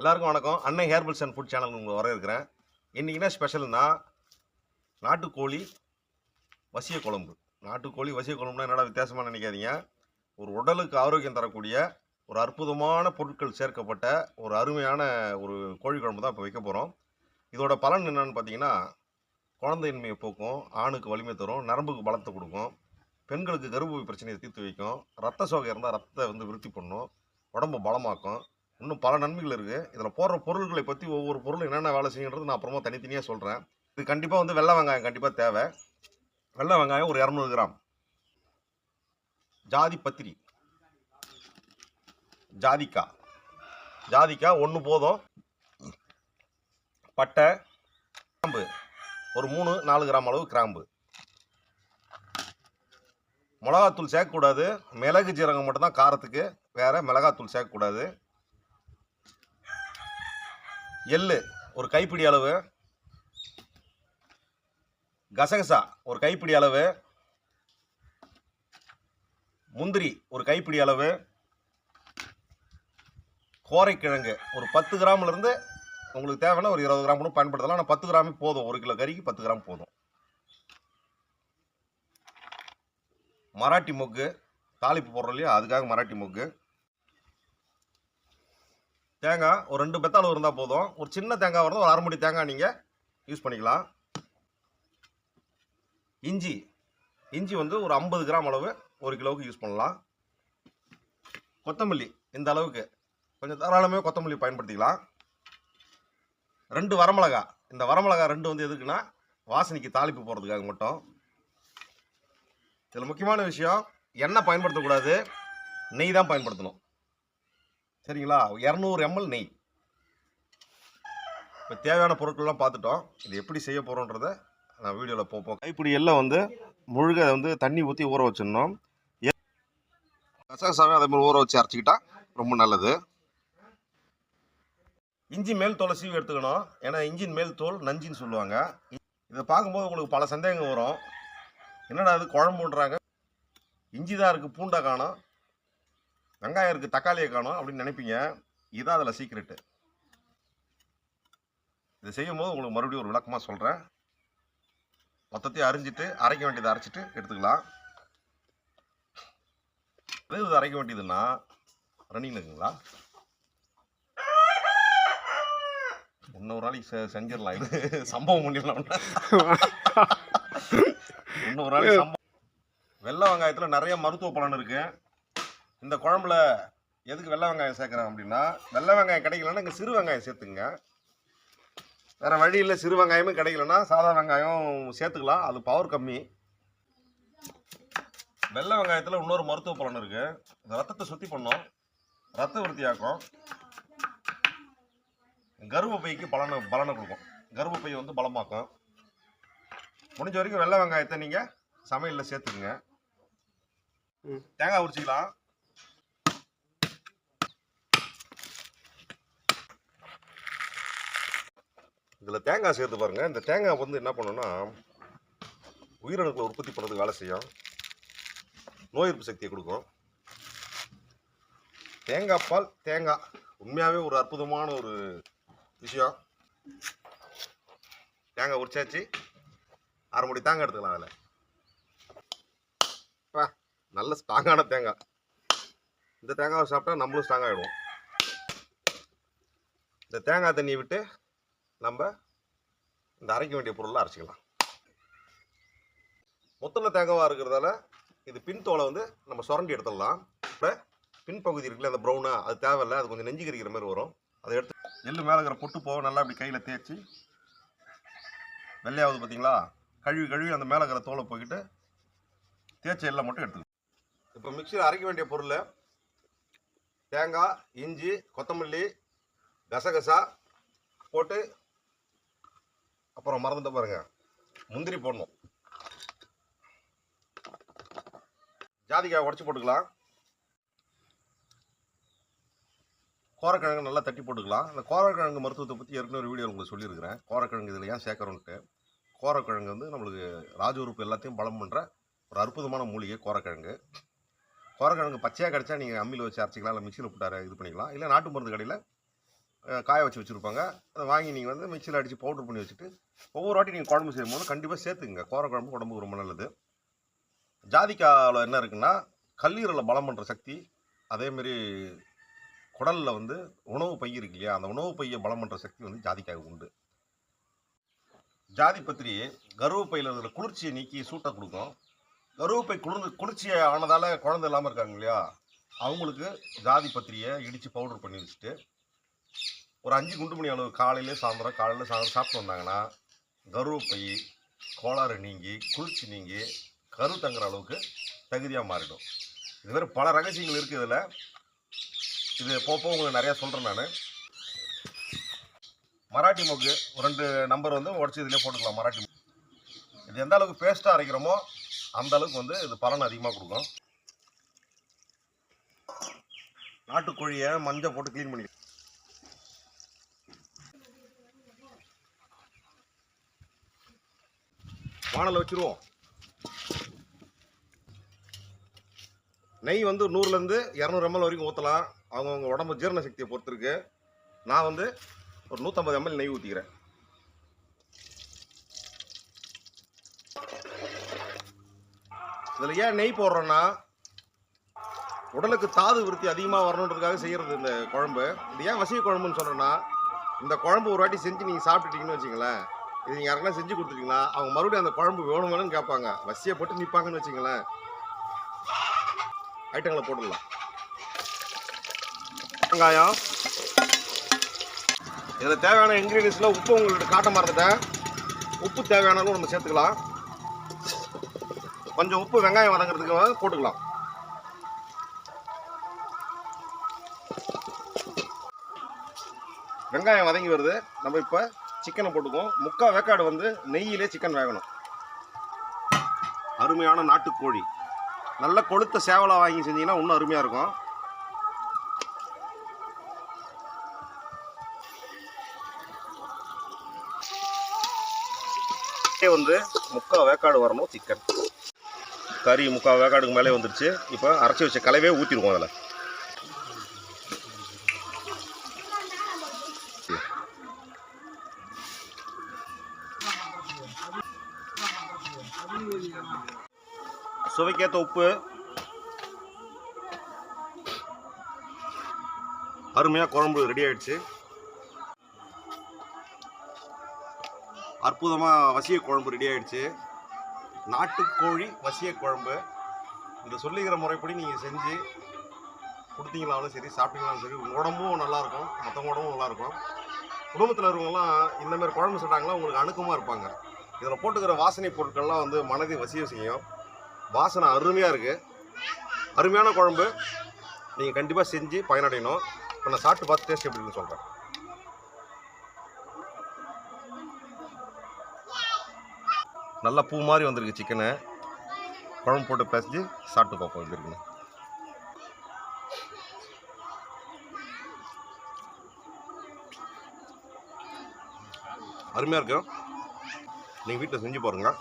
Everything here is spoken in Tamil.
எல்லாருக்கும் வணக்கம். அன்னை ஹேர்பல்ஸ் அண்ட் ஃபுட் சேனல் உங்களுக்கு வரவேற்கிறேன். இருக்கிறேன் என்ன ஸ்பெஷல்னா நாட்டுக்கோழி வசிய குழம்பு நாட்டுக்கோழி வசிய குழம்புனா என்னடா வித்தியாசமாக நினைக்காதீங்க. ஒரு உடலுக்கு ஆரோக்கியம் தரக்கூடிய ஒரு அற்புதமான பொருட்கள் சேர்க்கப்பட்ட ஒரு அருமையான ஒரு கோழி குழம்பு தான் இப்போ வைக்க போகிறோம் இதோட பலன் என்னன்னு பார்த்தீங்கன்னா குழந்தையின்மையை போக்கும் ஆணுக்கு வலிமை தரும் நரம்புக்கு பலத்தை கொடுக்கும் பெண்களுக்கு கர்ப்பப்பை பிரச்சனையை தீர்த்து வைக்கும் ரத்த சோகை இருந்தால் ரத்தத்தை வந்து விருத்தி பண்ணும் உடம்பு பலமாக்கும் இன்னும் பல நன்மைகள் இருக்குது இதில் போடுற பொருட்களை பற்றி ஒவ்வொரு பொருளும் என்னென்ன வேலை செய்யுன்றது நான் அப்புறமா தனித்தனியாக சொல்கிறேன் இது கண்டிப்பாக வந்து வெள்ளை வெங்காயம் கண்டிப்பாக தேவை. வெள்ளை வெங்காயம் ஒரு இரநூறு கிராம். ஜாதி பத்திரி. ஜாதிக்காய் ஜாதிக்காய் ஒன்று போதும். பட்டை கிராம்பு. ஒரு மூணு நாலு கிராம் அளவு கிராம்பு. மிளகாத்தூள் சேர்க்கக்கூடாது. மிளகு ஜீரகம் மட்டும்தான் காரத்துக்கு. வேறு மிளகாத்தூள் சேர்க்கக்கூடாது. எள்ளு ஒரு கைப்பிடி அளவு. கசகசா ஒரு கைப்பிடி அளவு. முந்திரி ஒரு கைப்பிடி அளவு. கோரைக்கிழங்கு ஒரு பத்து கிராம்லேருந்து உங்களுக்கு தேவைன்னா ஒரு இருபது கிராம் கூட பயன்படுத்தலாம். ஆனால் பத்து கிராமே போதும். ஒரு கிலோ கறிக்கு பத்து கிராம் போதும். மராட்டி மொக்கு தாளிப்பு போடுறோம் இல்லையா? அதுக்காக மராட்டி மொக்கு. தேங்காய் ஒரு ரெண்டு பெத்தாளவு இருந்தால் போதும். ஒரு சின்ன தேங்காய் வரணும் ஒரு அரைமுடி தேங்காய் நீங்கள் யூஸ் பண்ணிக்கலாம். இஞ்சி. இஞ்சி வந்து ஒரு ஐம்பது கிராம் அளவு ஒரு கிலோவுக்கு யூஸ் பண்ணலாம். கொத்தமல்லி இந்த அளவுக்கு. கொஞ்சம் தாராளமே கொத்தமல்லி பயன்படுத்திக்கலாம். ரெண்டு வரமிளகா. இந்த வரமிளகா ரெண்டு வந்து எதுக்குன்னா வாசனைக்கு தாளிப்பு போகிறதுக்காக மட்டும். இதில் முக்கியமான விஷயம் எண்ணெய் பயன்படுத்தக்கூடாது. நெய் தான் பயன்படுத்தணும். சரிங்களா? இரநூறு எம்எல் நெய். இப்போ தேவையான பொருட்கள்லாம் பார்த்துட்டோம். இது எப்படி செய்ய போகிறோன்றத நான் வீடியோவில் போப்போம் கைப்பிடி எல்லாம் வந்து முழுக வந்து தண்ணி ஊற்றி ஊற வச்சிடணும். கசகசாவே அதே மாதிரி ஊற வச்சு அரைச்சிக்கிட்டா ரொம்ப நல்லது. இஞ்சி மேல் தோலை சீவி எடுத்துக்கணும். ஏன்னா இஞ்சின் மேல் தோல் நஞ்சின்னு சொல்லுவாங்க. இதை பார்க்கும்போது உங்களுக்கு பல சந்தேகங்கள் வரும். என்னடா அது குழம்புன்றாங்க. இஞ்சி தான் இருக்குது பூண்டை காணும். வெங்காயம் இருக்குது தக்காளியை காணும் அப்படின்னு நினைப்பீங்க. இதுதான் அதில் சீக்ரெட்டு இதை செய்யும்போது உங்களுக்கு மறுபடியும் ஒரு விளக்கமாக சொல்கிறேன் மொத்தத்தையும் அரிஞ்சிட்டு அரைக்க வேண்டியதை அரைச்சிட்டு எடுத்துக்கலாம். எது இது அரைக்க வேண்டியதுன்னா ரன்னிங் இருக்குங்களா இன்னொரு நாளைக்கு செ- செஞ்சிடலாம் இது. சம்பவம் பண்ணிடலாம் இன்னொரு நாளைக்கு சம்பவம். வெள்ளை வெங்காயத்தில் நிறைய மருத்துவ பலன் இருக்குது இந்த குழம்புல எதுக்கு வெள்ளை வெங்காயம் சேர்க்குறேன் அப்படின்னா வெள்ளை வெங்காயம் கிடைக்கலன்னா இங்கே சிறு வெங்காயம் சேர்த்துங்க வேற வழி இல்லை சிறு வெங்காயமே கிடைக்கலன்னா சாதா வெங்காயம் சேர்த்துக்கலாம் அது பவர் கம்மி. வெள்ளை வெங்காயத்தில் இன்னொரு மருத்துவ பலன் இருக்கு. இந்த ரத்தத்தை சுத்தி பண்ணும் ரத்த விருத்தியாக்கும். கர்ப்பப்பைக்கு பலனை பலனை கொடுக்கும். கர்ப்பப்பை வந்து பலமாக்கும். முடிஞ்ச வரைக்கும் வெள்ளை வெங்காயத்தை நீங்கள் சமையலில் சேர்த்துக்குங்க. தேங்காய் உரிச்சிக்கலாம். இதில் தேங்காய் சேர்த்து பாருங்கள் இந்த தேங்காய் வந்து என்ன பண்ணுன்னா உயிரணுக்களை உற்பத்தி பண்ணுறதுக்கு வேலை செய்யும். நோய் எதிர்ப்பு சக்தியை கொடுக்கும். தேங்காய் பால் தேங்காய். உண்மையாகவே ஒரு அற்புதமான ஒரு விஷயம். தேங்காய் உரிச்சாச்சு. அரை முடி தேங்காய் எடுத்துக்கலாம் அதில். பா நல்ல ஸ்ட்ராங்கான தேங்காய். இந்த தேங்காவை சாப்பிட்டா நம்மளும் ஸ்ட்ராங் ஆகிடுவோம் இந்த தேங்காய் தண்ணியை விட்டு நம்ம இந்த அரைக்க வேண்டிய பொருளை அரைச்சிக்கலாம். மொத்தத்தில் தேங்காவாக இருக்கிறதால இது பின் தோலை வந்து நம்ம சுரண்டி எடுத்துடலாம். இப்போ பின்பகுதி இருக்குல்ல அந்த ப்ரௌனாக அது தேவையில்லை அது கொஞ்சம் நெஞ்சு கறிக்கிற மாதிரி வரும். அதை எடுத்து எள்ளு மேலே இருக்கிற பொட்டு போக நல்லா இப்படி கையில் தேய்ச்சி வெள்ளையாவது பார்த்தீங்களா கழுவி கழுவி அந்த மேலே இருக்கிற தோலை போய்கிட்டு தேய்ச்ச எல்லாம் மட்டும் எடுத்துக்கணும் இப்போ மிக்சியில் அரைக்க வேண்டிய பொருள் தேங்காய் இஞ்சி கொத்தமல்லி கசகசா போட்டு அப்புறம் மறந்துட்டு பாருங்க. முந்திரி போடணும். ஜாதிக்காய் உடச்சி போட்டுக்கலாம். கோரக்கிழங்கு நல்லா தட்டி போட்டுக்கலாம். அந்த கோரக்கிழங்கு மருத்துவத்தை பற்றி ஏற்கனவே ஒரு வீடியோ உங்களுக்கு சொல்லியிருக்கிறேன். கோரக்கிழங்கு இதில் ஏன் சேர்க்குறோன்ட்டு கோரக்கிழங்கு வந்து நம்மளுக்கு ராஜ உறுப்பு எல்லாத்தையும் பலம் பண்ணுற ஒரு அற்புதமான மூலிகை கோரக்கிழங்கு. கோரக்கிழங்கு பச்சையாக கிடச்சா நீங்கள் அம்மியில் வச்சு அரைச்சிக்கலாம் இல்லை மிக்சியில் போட்டு இது பண்ணிக்கலாம். இல்லை நாட்டு மருந்து கடையில் காய வச்சு வச்சுருப்பாங்க. அதை வாங்கி நீங்கள் வந்து மிக்சியில் அடித்து பவுடர் பண்ணி வச்சுட்டு ஒவ்வொரு வாட்டி நீங்கள் குழம்பு செய்யும்போது கண்டிப்பாக சேர்த்துங்க கோர குழம்பு உடம்புக்கு ரொம்ப நல்லது. ஜாதிக்காவில் என்ன இருக்குன்னா கல்லீரலில் பலம் பண்ணுற சக்தி அதேமாரி குடலில் வந்து உணவு பை இருக்கு இல்லையா அந்த உணவு பையை பலம் பண்ணுற சக்தி வந்து ஜாதிக்காய் உண்டு. ஜாதி பத்திரி கருவப்பையில் இருக்கிற குளிர்ச்சியை நீக்கி சூட்டை கொடுக்கும். கருவப்பை குளிர்ந்து குளிர்ச்சியை ஆனதால் குழந்தை இல்லாமல் இருக்காங்க இல்லையா அவங்களுக்கு ஜாதி பத்திரியை இடித்து பவுடர் பண்ணி வச்சுட்டு ஒரு அஞ்சு குண்டு மணி அளவு காலையிலே சாயந்தரம் காலையில் சாயந்தரம் சாப்பிட்டு வந்தாங்கன்னா கருவப்பை கோளாறு நீங்கி குளிர்ச்சி நீங்கி கரு தங்குற அளவுக்கு தகுதியாக மாறிடும். இது மாதிரி பல ரகசியங்கள் இருக்குது இதில். இது போப்போ உங்களுக்கு நிறையா சொல்கிறேன் நான். மராட்டி மொக்கு ஒரு ரெண்டு நம்பர் வந்து உடச்சி இதிலே போட்டுக்கலாம் மராட்டி மொக்கு. இது எந்த அளவுக்கு பேஸ்ட்டாக அரைக்கிறோமோ அந்த அளவுக்கு வந்து இது பலன் அதிகமாக கொடுக்கும். நாட்டுக்கோழியை மஞ்சள் போட்டு க்ளீன் பண்ணி வானலை வச்சுருவோம். நெய் வந்து நூறுலேருந்து இரநூறு எம்எல் வரைக்கும் ஊற்றலாம் அவங்கவுங்க உடம்பு ஜீரண சக்தியை பொறுத்துருக்கு. நான் வந்து ஒரு நூற்றம்பது எம்எல் நெய் ஊற்றிக்கிறேன் இதில் ஏன் நெய் போடுறோன்னா உடலுக்கு தாது விருத்தி அதிகமாக வரணுன்றதுக்காக செய்கிறது இந்த குழம்பு. இது ஏன் வசிய குழம்புன்னு சொல்கிறேன்னா இந்த குழம்பு ஒரு வாட்டி செஞ்சு நீங்கள் சாப்பிட்டுட்டீங்கன்னு வச்சுங்களேன் இது நீங்கள் யாருக்கெல்லாம் செஞ்சு கொடுத்துட்டீங்கன்னா அவங்க மறுபடியும் அந்த குழம்பு வேணும் வேணும்னு கேட்பாங்க. வசியப்பட்டு நிற்பாங்கன்னு வச்சுங்களேன் ஐட்டங்களை போட்டுடலாம். வெங்காயம். இதில் தேவையான இன்க்ரீடியன்ஸில் உப்பு உங்கள்கிட்ட காட்ட மறந்துட்டேன். உப்பு தேவையான அளவு நம்ம சேர்த்துக்கலாம். கொஞ்சம் உப்பு வெங்காயம் வதங்கிறதுக்கு போட்டுக்கலாம். வெங்காயம் வதங்கி வருது. நம்ம இப்போ சிக்கனை போட்டுக்குவோம். முக்கால் வேக்காடு வந்து நெய்யிலே சிக்கன் வேகணும். அருமையான நாட்டுக்கோழி. நல்ல கொளுத்த சேவலாக வாங்கி செஞ்சீங்கன்னா இன்னும் அருமையாக இருக்கும். வந்து முக்கால் வேக்காடு வரணும் சிக்கன். கறி முக்கால் வேக்காடுக்கு மேலே வந்துருச்சு. இப்போ அரைச்சி வச்ச கலவையே ஊற்றிருக்கோம் அதில். சுவைக்கேற்ற உப்பு. அருமையாக குழம்பு ரெடி ஆயிடுச்சு. அற்புதமாக வசிய குழம்பு ரெடி ஆயிடுச்சு. நாட்டுக்கோழி வசிய குழம்பு. இந்த சொல்லிக்கிற முறைப்படி நீங்கள் செஞ்சு கொடுத்தீங்களாலும் சரி சாப்பிட்டீங்களாலும் சரி உங்கள் உடம்பும் நல்லாயிருக்கும் மற்றவங்க உடம்பும் நல்லாயிருக்கும். குடும்பத்தில் இருக்கவங்களாம் இந்தமாரி குழம்பு சொல்கிறாங்களா உங்களுக்கு அணுக்கமாக இருப்பாங்க. இதில் போட்டுக்கிற வாசனை பொருட்கள்லாம் வந்து மனதை வசிய செய்யும். வாசனை அருமையாக இருக்குது அருமையான குழம்பு. நீங்கள் கண்டிப்பாக செஞ்சு பயனடையணும். இப்போ நான் சாப்பிட்டு பார்த்து டேஸ்ட் எப்படி இருக்குன்னு சொல்கிறேன் நல்லா பூ மாதிரி வந்திருக்கு சிக்கனை குழம்பு போட்டு பேசிஞ்சு சாப்பிட்டு பார்ப்போம் எப்படி இருக்குன்னு. அருமையாக இருக்கும் நீங்கள் வீட்டில் செஞ்சு பாருங்கள்